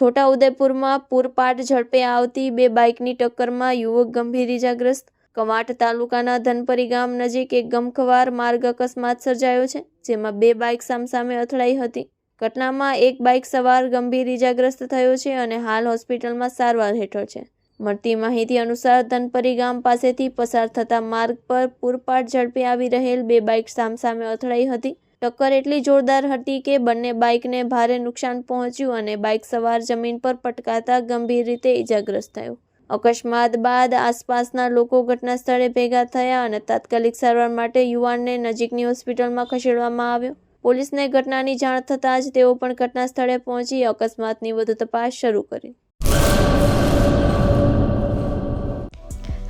છોટાઉદેપુરમાં પૂરપાટ ઝડપે આવતી બે બાઇકની ટક્કરમાં યુવક ગંભીર ઇજાગ્રસ્ત. કવાંટ તાલુકાના ધનપરી ગામ નજીક એક ગમખવાર માર્ગ અકસ્માત સર્જાયો છે, જેમાં બે બાઇક સામસામે અથડાઈ હતી. ઘટનામાં એક બાઇક સવાર ગંભીર ઇજાગ્રસ્ત થયો છે અને હાલ હોસ્પિટલમાં સારવાર હેઠળ છે. મળતી માહિતી અનુસાર ધનપરી ગામ પાસેથી પસાર થતા માર્ગ પર પૂરપાટ ઝડપે આવી રહેલ બે બાઇક સામસામે અથડાઈ હતી. ટક્કર એટલી જોરદાર હતી કે બંને બાઇકને ભારે નુકસાન પહોંચ્યું અને બાઇક સવાર જમીન પર પટકાતા ગંભીર રીતે ઇજાગ્રસ્ત થયો. અકસ્માત બાદ આસપાસના લોકો ઘટના સ્થળે ભેગા થયા અને તાત્કાલિક સારવાર માટે યુવાનને નજીકની હોસ્પિટલમાં ખસેડવામાં આવ્યો. પોલીસને ઘટનાની જાણ થતાં જ તેઓ પણ ઘટના સ્થળે પહોંચી અકસ્માતની વધુ તપાસ શરૂ કરી.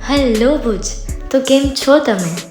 હેલો ભુજ, તો કેમ છો તમે?